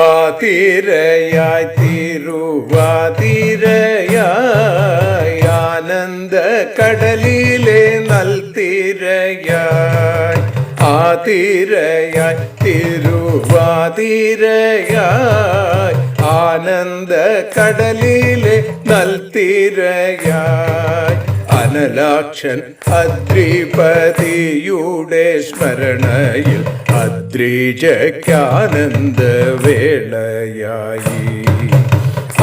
ആതിരയായി തിരുവാതിരയായി ആനന്ദ കടലിലെ നൽതിരയായി ആതിരയായി തിരുവാതിരയായി ആനന്ദ കടലിലെ നൽത്തിരയായി. അനലാക്ഷൻ അദ്രിപതിയുടെ സ്മരണയിൽ അദ്രിജയ്ക്കാനന്ദ വേളയായി.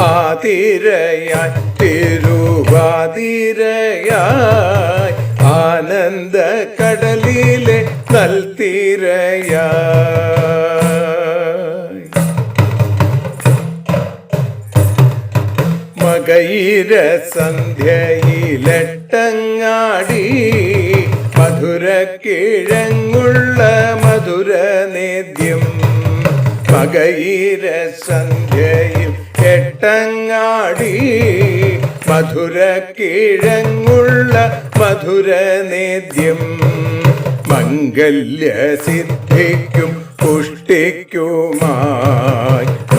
ആതിരയായി തിരുവാതിരയായി ആനന്ദ കടലിലെ നൽത്തിരയായി. മകയിര സന്ധ്യയിലെട്ടങ്ങാടി മധുര കിഴങ്ങുള്ള മധുര നേദ്യം. മകൈര സന്ധ്യയിൽ എട്ടങ്ങാടി. മധുര കിഴങ്ങുള്ള മധുര നേദ്യം. മംഗല്യ സിദ്ധിക്കും പുഷ്ടിക്കുമായി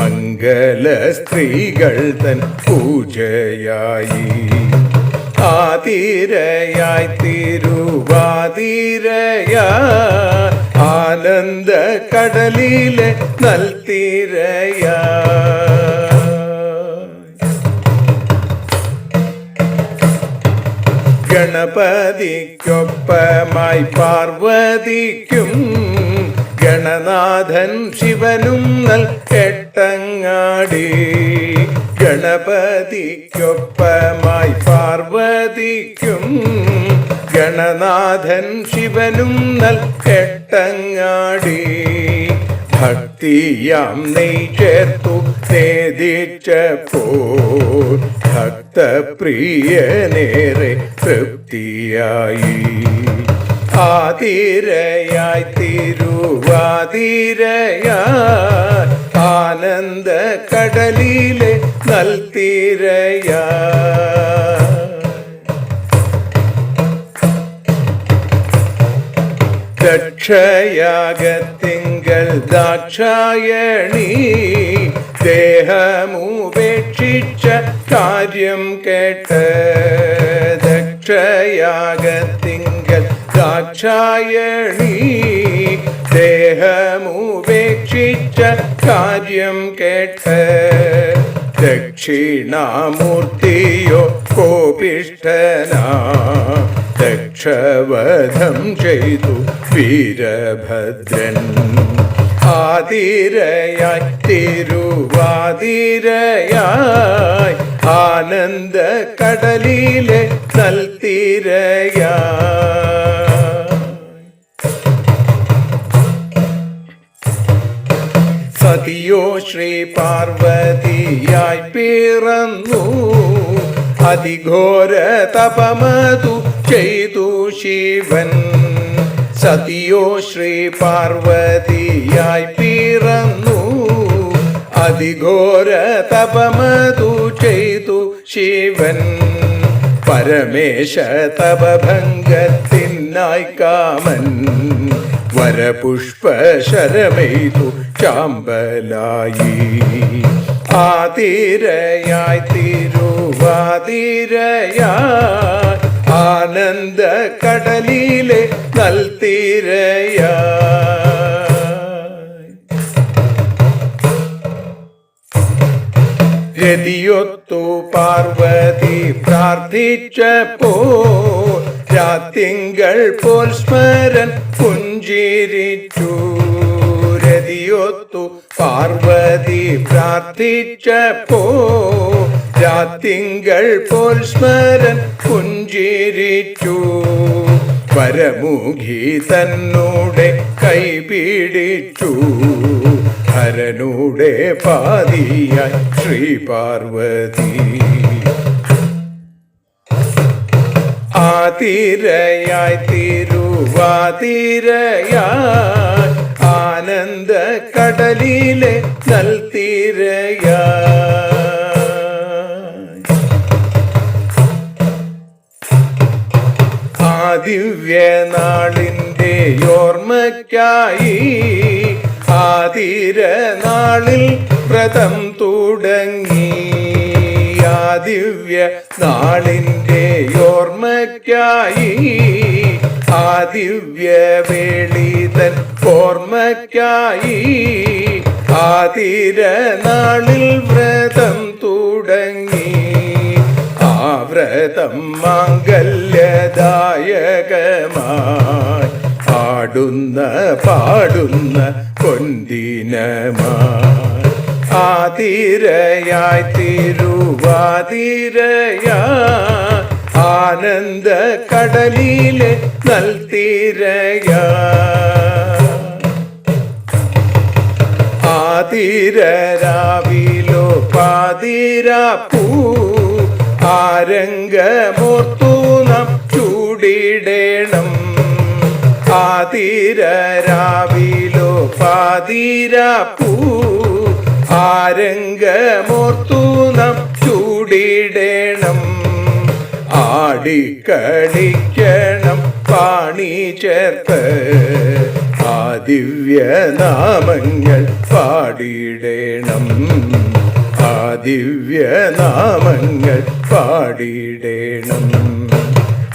മംഗല സ്ത്രീകൾ തൻ പൂജയായി. ആതിരയായി തിരുവാതിരയാ ആനന്ദ കടലിലെ നൽത്തിരയാ. ഗണപതിക്കൊപ്പമായി പാർവതിക്കും ഗണനാഥൻ ശിവനും നൽ കെട്ടങ്ങാടി ഗണപതിക്കൊപ്പമായി പാർവതിക്കും ഗണനാഥൻ ശിവനും നൽ കെട്ടങ്ങാടി ഭക്തിയാം നെയ് ചേർത്തു നേദിച്ചപ്പോൾ ഭക്തപ്രിയനേറെ തൃപ്തിയായി. ആതിരയായി തിരുവാതിരയായി ആനന്ദ കടലിലെ നൽതിരയ ദക്ഷയാഗത്തിങ്കൽ ദാക്ഷായണി ദേഹമുപേക്ഷിച്ച കാര്യം കേട്ട് ദക്ഷയാഗത്തിങ്കൽ ദാക്ഷായണി ദേഹമുപേക്ഷിച്ച കാര്യം കേട്ട് ദക്ഷിണാമൂർത്തിയോ കോപിഷ്ടന ദക്ഷവധം ചെയ്തു വീരഭദ്രൻ. ആതിരയായി തിരുവാതിരയായി ആനന്ദ കടലിലെ നൽത്തിരയാ സതിയോ ശ്രീ പാർവതിയായി പിറന്നു. അതിഘോര തപമതു ചെയ്തു ശിവൻ. സതിയോ ശ്രീ പാർവതിയായി പിറന്നു. അതിഘോര തപമതു ചെയ്തു ശിവൻ. പരമേശ തപഭംഗത്തിനായി കാമൻ വരപുഷ്പ ശരമെയ്തു ചാമ്പലായി. ആതിരയായി തിരുവാതിരയായി ആനന്ദ കടലിലെ നൽത്തിരയായി. രതിയൊത്തു പാർവതി പ്രാർത്ഥിച്ചപ്പോ രാത്തിങ്കൾ പോൽ സ്മരൻ പുഞ്ചിരിച്ചു. രതിയൊത്തു പാർവതി പ്രാർത്ഥിച്ചപ്പോ രാത്തിങ്കൾ പോൽ സ്മരൻ പുഞ്ചിരിച്ചു. പരമുഖി തന്നൂടെ കൈപിടിച്ചു ഹരനൂടെ പാതിയായി ശ്രീ പാർവതി ആതിരയായി തിരുവാതിരയായി ആനന്ദ കടലിലെ നൽത്തിരയായി ആ ദിവ്യനാളിന്റെ ഓർമ്മയ്ക്കായി ആതിരനാളിൽ വ്രതം തുടങ്ങി. ദിവ്യ നാളിന്റെ ഓർമ്മയ്ക്കായി. ആ ദിവ്യ വേളിതൻ ഓർമ്മയ്ക്കായി. ആതിര നാളിൽ വ്രതം തുടങ്ങി. ആ വ്രതം മാംഗല്യദായകമായി. പാടുന്ന പാടുന്ന പൊന്തിനമായി ആതിരയായി തിരുവാതിരയാ. ആനന്ദ കടലിലെ നൽത്തിരയാ. ആതിരാവിലോ പാതിരാപ്പൂ. ആരംഗമോർത്തു നാം ചൂടിടേണം. ആതിരാവിലോ പാതിരാപ്പൂ. ആരംഗമോർത്തു നാം ചൂടിടേണം. ആടിക്കളിക്കണം പാണി ചേർത്ത്. ആ ദിവ്യനാമങ്ങൾ പാടിയിടേണം ആ ദിവ്യനാമങ്ങൾ പാടിയിടേണം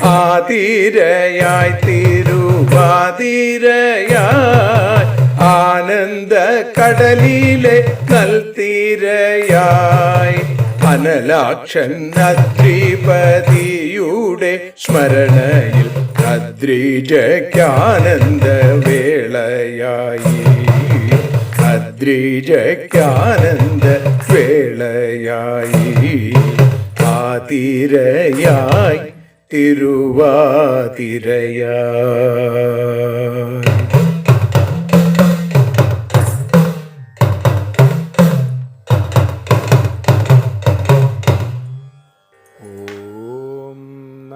ആതിരയായി തിരുവാതിരയായി ആനന്ദ കടലിലെ നൽത്തിരയായി അനലാക്ഷൻ അദ്രിപതിയുടെ സ്മരണയിൽ അദ്രിജയ്ക്കാനന്ദ വേളയായി അദ്രിജയ്ക്കാനന്ദ വേളയായി ആതിരയായി തിരുവാതിരയായി